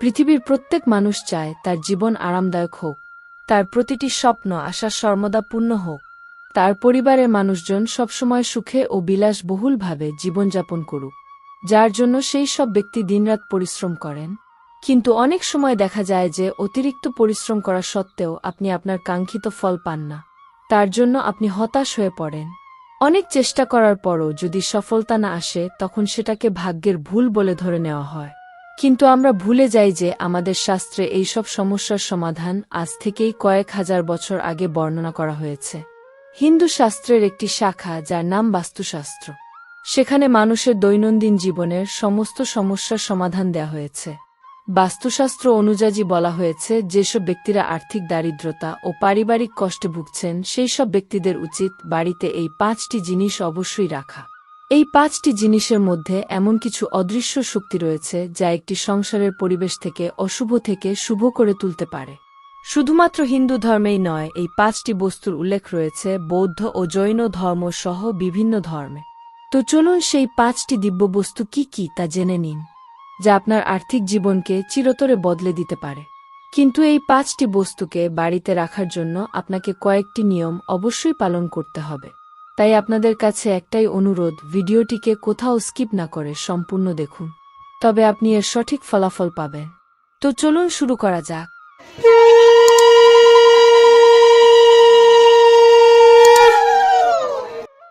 পৃথিবীর প্রত্যেক মানুষ চায় তার জীবন আরামদায়ক হোক, তার প্রতিটি স্বপ্ন আশা সর্বদা পূর্ণ হোক, তার পরিবারের মানুষজন সবসময় সুখে ও বিলাসবহুলভাবে জীবনযাপন করুক, যার জন্য সেই সব ব্যক্তি দিনরাত পরিশ্রম করেন। কিন্তু অনেক সময় দেখা যায় যে অতিরিক্ত পরিশ্রম করা সত্ত্বেও আপনি আপনার কাঙ্ক্ষিত ফল পান না, তার জন্য আপনি হতাশ হয়ে পড়েন। অনেক চেষ্টা করার পরও যদি সফলতা না আসে, তখন সেটাকে ভাগ্যের ভুল বলে ধরে নেওয়া হয়। কিন্তু আমরা ভুলে যাই যে আমাদের শাস্ত্রে এইসব সমস্যার সমাধান আজ থেকেই কয়েক হাজার বছর আগে বর্ণনা করা হয়েছে। হিন্দু শাস্ত্রের একটি শাখা যার নাম বাস্তুশাস্ত্র। সেখানে মানুষের দৈনন্দিন জীবনের সমস্ত সমস্যার সমাধান দেয়া হয়েছে। বাস্তুশাস্ত্র অনুযায়ী বলা হয়েছে, যেসব ব্যক্তিরা আর্থিক দারিদ্রতা ও পারিবারিক কষ্টে ভুগছেন, সেই সব ব্যক্তিদের উচিত বাড়িতে এই পাঁচটি জিনিস অবশ্যই রাখা। এই পাঁচটি জিনিসের মধ্যে এমন কিছু অদৃশ্য শক্তি রয়েছে যা একটি সংসারের পরিবেশ থেকে অশুভ থেকে শুভ করে তুলতে পারে। শুধুমাত্র হিন্দু ধর্মেই নয়, এই পাঁচটি বস্তুর উল্লেখ রয়েছে বৌদ্ধ ও জৈন ধর্ম সহ বিভিন্ন ধর্মে। তো চলুন সেই পাঁচটি দিব্য বস্তু কি কি তা জেনে নিন, যা আপনার আর্থিক জীবনকে চিরতরে বদলে দিতে পারে। কিন্তু এই পাঁচটি বস্তুকে বাড়িতে রাখার জন্য আপনাকে কয়েকটি নিয়ম অবশ্যই পালন করতে হবে। তাই আপনাদের কাছে একটাই অনুরোধ, ভিডিওটিকে কোথাও স্কিপ না করে সম্পূর্ণ দেখুন। তবে আপনি এর সঠিক ফলাফল পাবেন। তো চলুন শুরু করা যাক।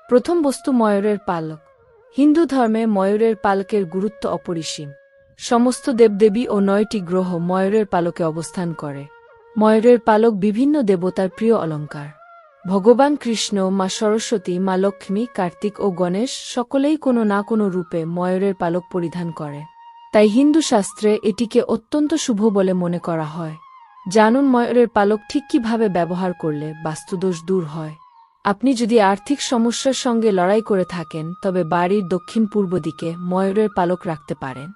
প্রথম বস্তু ময়ূরের পালক। হিন্দু ধর্মে ময়ূরের পালকের গুরুত্ব অপরিসীম। সমস্ত দেবদেবী ও নয়টি গ্রহ ময়ূরের পালকে অবস্থান করে। ময়ূরের পালক বিভিন্ন দেবতার প্রিয় অলঙ্কার। ভগবান কৃষ্ণ, মা সরস্বতী, মা লক্ষ্মী, কার্তিক ও গণেশ সকলেই কোনো না কোনো রূপে ময়ূরের পালক পরিধান করে। তাই হিন্দু শাস্ত্রে এটিকে অত্যন্ত শুভ বলে মনে করা হয়। জানুন ময়ূরের পালক ঠিক কীভাবে ব্যবহার করলে বাস্তুদোষ দূর হয়। আপনি যদি আর্থিক সমস্যার সঙ্গে লড়াই করে থাকেন, তবে বাড়ির দক্ষিণ পূর্ব দিকে ময়ূরের পালক রাখতে পারেন।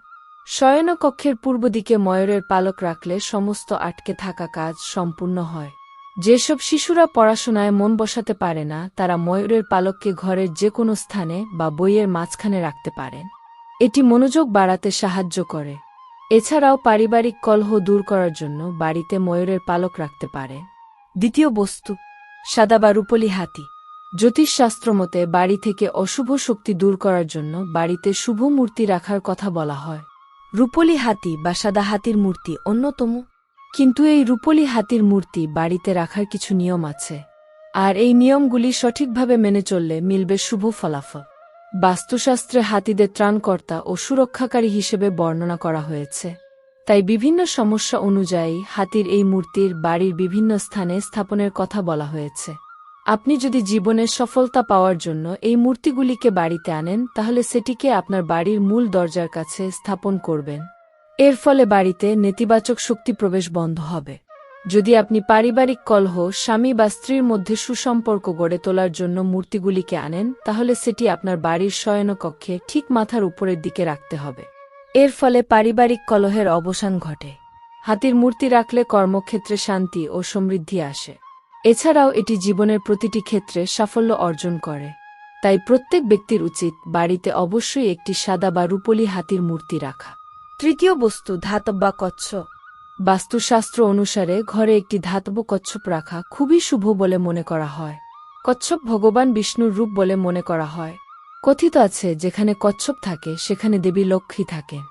শয়নকক্ষের পূর্ব দিকে ময়ূরের পালক রাখলে সমস্ত আটকে থাকা কাজ সম্পূর্ণ হয়। যেসব শিশুরা পড়াশোনায় মন বসাতে পারে না, তারা ময়ূরের পালককে ঘরের যে কোনো স্থানে বা বইয়ের মাঝখানে রাখতে পারেন। এটি মনোযোগ বাড়াতে সাহায্য করে। এছাড়াও পারিবারিক কলহ দূর করার জন্য বাড়িতে ময়ূরের পালক রাখতে পারে। দ্বিতীয় বস্তু, সাদা বা রূপলি হাতি। জ্যোতিষশাস্ত্র মতে বাড়ি থেকে অশুভ শক্তি দূর করার জন্য বাড়িতে শুভ মূর্তি রাখার কথা বলা হয়। রূপলি হাতি বা সাদা হাতির মূর্তি অন্যতম। কিন্তু এই রূপলি হাতির মূর্তি বাড়িতে রাখার কিছু নিয়ম আছে, আর এই নিয়মগুলি সঠিকভাবে মেনে চললে মিলবে শুভ ফলাফল। বাস্তুশাস্ত্রে হাতিদের ত্রাণকর্তা ও সুরক্ষাকারী হিসেবে বর্ণনা করা হয়েছে। তাই বিভিন্ন সমস্যা অনুযায়ী হাতির এই মূর্তির বাড়ির বিভিন্ন স্থানে স্থাপনের কথা বলা হয়েছে। আপনি যদি জীবনের সফলতা পাওয়ার জন্য এই মূর্তিগুলিকে বাড়িতে আনেন, তাহলে সেটিকে আপনার বাড়ির মূল দরজার কাছে স্থাপন করবেন। এর ফলে বাড়িতে নেতিবাচক শক্তি প্রবেশ বন্ধ হবে। যদি আপনি পারিবারিক কলহ, স্বামী বা স্ত্রীর মধ্যে সুসম্পর্ক গড়ে তোলার জন্য মূর্তিগুলিকে আনেন, তাহলে সেটি আপনার বাড়ির শয়নকক্ষে ঠিক মাথার উপরের দিকে রাখতে হবে। এর ফলে পারিবারিক কলহের অবসান ঘটে। হাতির মূর্তি রাখলে কর্মক্ষেত্রে শান্তি ও সমৃদ্ধি আসে। এছাড়াও এটি জীবনের প্রতিটি ক্ষেত্রে সাফল্য অর্জন করে। তাই প্রত্যেক ব্যক্তির উচিত বাড়িতে অবশ্যই একটি সাদা বা রূপলি হাতির মূর্তি রাখা। তৃতীয় বস্তু, ধাতব বা কচ্ছপ বাস্তুশাস্ত্র অনুসারে ঘরে একটি ধাতব কচ্ছপ রাখা খুবই শুভ বলে মনে করা হয়। কচ্ছপ ভগবান বিষ্ণুর রূপ বলে মনে করা হয়। কথিত আছে, যেখানে কচ্ছপ থাকে, সেখানে দেবী লক্ষ্মী থাকেন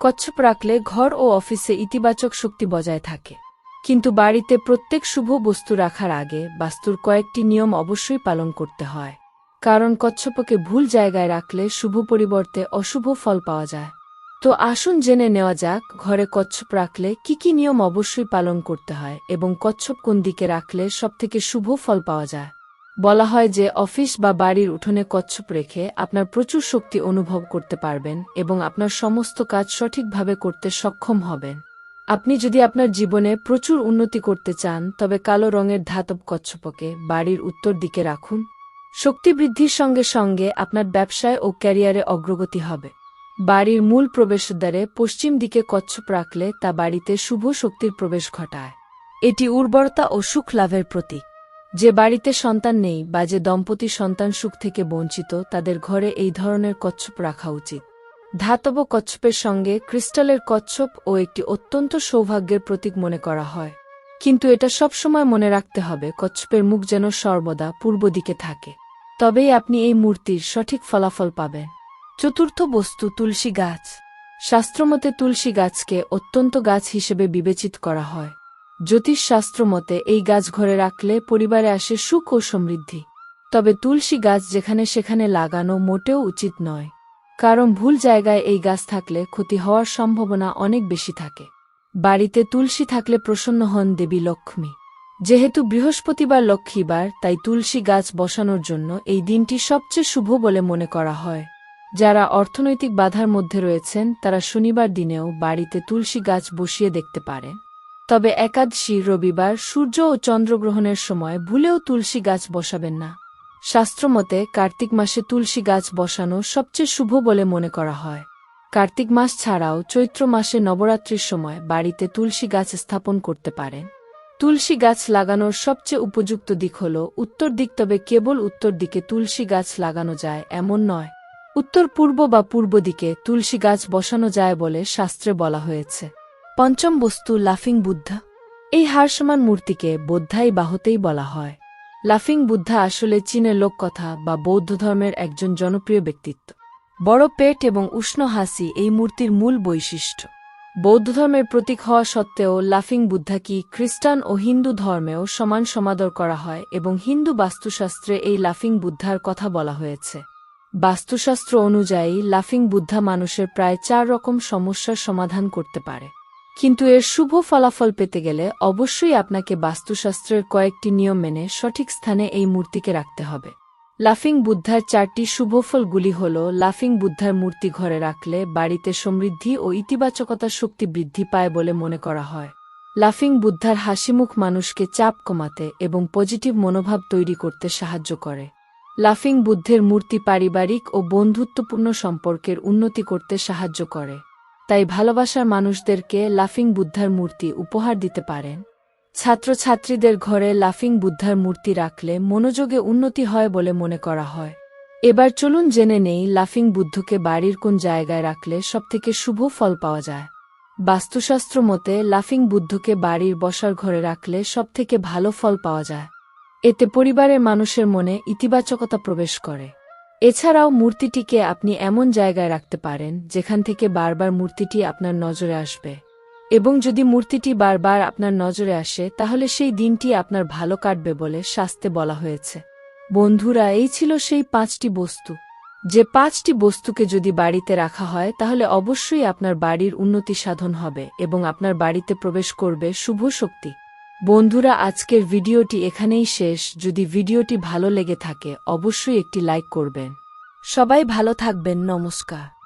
কচ্ছপ রাখলে ঘর ও অফিসে ইতিবাচক শক্তি বজায় থাকে। কিন্তু বাড়িতে প্রত্যেক শুভ বস্তু রাখার আগে বাস্তুর কয়েকটি নিয়ম অবশ্যই পালন করতে হয়। কারণ কচ্ছপকে ভুল জায়গায় রাখলে শুভ পরিবর্তে অশুভ ফল পাওয়া যায়। তো আসুন জেনে নেওয়া যাক, ঘরে কচ্ছপ রাখলে কি কি নিয়ম অবশ্যই পালন করতে হয় এবং কচ্ছপ কোন দিকে রাখলে সবথেকে শুভ ফল পাওয়া যায়? বলা হয় যে, অফিস বা বাড়ির উঠোনে কচ্ছপ রেখে আপনার প্রচুর শক্তি অনুভব করতে পারবেন এবং আপনার সমস্ত কাজ সঠিকভাবে করতে সক্ষম হবেন। আপনি যদি আপনার জীবনে প্রচুর উন্নতি করতে চান, তবে কালো রঙের ধাতব কচ্ছপকে বাড়ির উত্তর দিকে রাখুন। শক্তি বৃদ্ধির সঙ্গে সঙ্গে আপনার ব্যবসায় ও ক্যারিয়ারে অগ্রগতি হবে। বাড়ির মূল প্রবেশদ্বারে পশ্চিম দিকে কচ্ছপ রাখলে তা বাড়িতে শুভ শক্তির প্রবেশ ঘটায়। এটি উর্বরতা ও সুখ লাভের প্রতীক। যে বাড়িতে সন্তান নেই বা যে দম্পতি সন্তান সুখ থেকে বঞ্চিত, তাদের ঘরে এই ধরনের কচ্ছপ রাখা উচিত। ধাতব কচ্ছপের সঙ্গে ক্রিস্টালের কচ্ছপ ও একটি অত্যন্ত সৌভাগ্যের প্রতীক মনে করা হয়। কিন্তু এটা সবসময় মনে রাখতে হবে, কচ্ছপের মুখ যেন সর্বদা পূর্ব দিকে থাকে। তবেই আপনি এই মূর্তির সঠিক ফলাফল পাবেন। চতুর্থ বস্তু তুলসী গাছ। শাস্ত্রমতে তুলসী গাছকে অত্যন্ত গাছ হিসেবে বিবেচিত করা হয়। জ্যোতিষ শাস্ত্রমতে এই গাছ ঘরে রাখলে পরিবারে আসে সুখ ও সমৃদ্ধি। তবে তুলসী গাছ যেখানে সেখানে লাগানো মোটেও উচিত নয়। কারণ ভুল জায়গায় এই গাছ থাকলে ক্ষতি হওয়ার সম্ভাবনা অনেক বেশি থাকে। বাড়িতে তুলসী থাকলে প্রসন্ন হন দেবী লক্ষ্মী। যেহেতু বৃহস্পতিবার লক্ষ্মীবার, তাই তুলসী গাছ বসানোর জন্য এই দিনটি সবচেয়ে শুভ বলে মনে করা হয়। যারা অর্থনৈতিক বাধার মধ্যে রয়েছেন, তারা শনিবার দিনেও বাড়িতে তুলসী গাছ বসিয়ে দেখতে পারেন তবে একাদশী, রবিবার, সূর্য ও চন্দ্রগ্রহণের সময় ভুলেও তুলসী গাছ বসাবেন না। শাস্ত্রমতে, কার্তিক মাসে তুলসী গাছ বসানো সবচেয়ে শুভ বলে মনে করা হয়। কার্তিক মাস ছাড়াও চৈত্র মাসে নবরাত্রির সময় বাড়িতে তুলসী গাছ স্থাপন করতে পারেন। তুলসী গাছ লাগানোর সবচেয়ে উপযুক্ত দিক হল উত্তর দিক, তবে কেবল উত্তর দিকে তুলসী গাছ লাগানো যায় এমন নয়। উত্তর পূর্ব বা পূর্ব দিকে তুলসী গাছ বসানো যায় বলে শাস্ত্রে বলা হয়েছে। পঞ্চম বস্তু লাফিং বুদ্ধা। এই হারসমান মূর্তিকে বোদ্ধাই বাহতেই বলা হয়। লাফিং বুদ্ধা আসলে চীনের লোককথা বা বৌদ্ধ ধর্মের একজন জনপ্রিয় ব্যক্তিত্ব। বড় পেট এবং উষ্ণ হাসি এই মূর্তির মূল বৈশিষ্ট্য। বৌদ্ধ ধর্মের প্রতীক হওয়া সত্ত্বেও লাফিং বুদ্ধা কি খ্রিস্টান ও হিন্দু ধর্মেও সমান সমাদর করা হয় এবং হিন্দু বাস্তুশাস্ত্রে এই লাফিং বুদ্ধার কথা বলা হয়েছে। বাস্তুশাস্ত্র অনুযায়ী, লাফিং বুদ্ধা মানুষের প্রায় চার রকম সমস্যার সমাধান করতে পারে। কিন্তু এর শুভ ফলাফল পেতে গেলে অবশ্যই আপনাকে বাস্তুশাস্ত্রের কয়েকটি নিয়ম মেনে সঠিক স্থানে এই মূর্তিকে রাখতে হবে। লাফিং বুদ্ধার চারটি শুভফলগুলি হল, লাফিং বুদ্ধার মূর্তি ঘরে রাখলে বাড়িতে সমৃদ্ধি ও ইতিবাচকতার শক্তি বৃদ্ধি পায় বলে মনে করা হয়। লাফিং বুদ্ধার হাসিমুখ মানুষকে চাপ কমাতে এবং পজিটিভ মনোভাব তৈরি করতে সাহায্য করে। লাফিং বুদ্ধের মূর্তি পারিবারিক ও বন্ধুত্বপূর্ণ সম্পর্কের উন্নতি করতে সাহায্য করে। তাই ভালোবাসার মানুষদেরকে লাফিং বুদ্ধার মূর্তি উপহার দিতে পারেন। ছাত্রছাত্রীদের ঘরে লাফিং বুদ্ধার মূর্তি রাখলে মনোযোগে উন্নতি হয় বলে মনে করা হয়। এবার চলুন জেনে নেই লাফিং বুদ্ধকে বাড়ির কোন জায়গায় রাখলে সবথেকে শুভ ফল পাওয়া যায়। বাস্তুশাস্ত্র মতে, লাফিং বুদ্ধকে বাড়ির বসার ঘরে রাখলে সবথেকে ভালো ফল পাওয়া যায়। এতে পরিবারের মানুষের মনে ইতিবাচকতা প্রবেশ করে। এছাড়াও মূর্তিটিকে আপনি এমন জায়গায় রাখতে পারেন, যেখান থেকে বারবার মূর্তিটি আপনার নজরে আসবে। এবং যদি মূর্তিটি বারবার আপনার নজরে আসে, তাহলে সেই দিনটি আপনার ভালো কাটবে বলে শাস্তে বলা হয়েছে। বন্ধুরা, এই ছিল সেই পাঁচটি বস্তু। যে পাঁচটি বস্তুকে যদি বাড়িতে রাখা হয়, তাহলে অবশ্যই আপনার বাড়ির উন্নতি সাধন হবে এবং আপনার বাড়িতে প্রবেশ করবে শুভ শক্তি। বন্ধুরা, আজকের ভিডিওটি এখানেই শেষ। যদি ভিডিওটি ভালো লেগে থাকে, অবশ্যই একটি লাইক করবেন। সবাই ভালো থাকবেন। নমস্কার।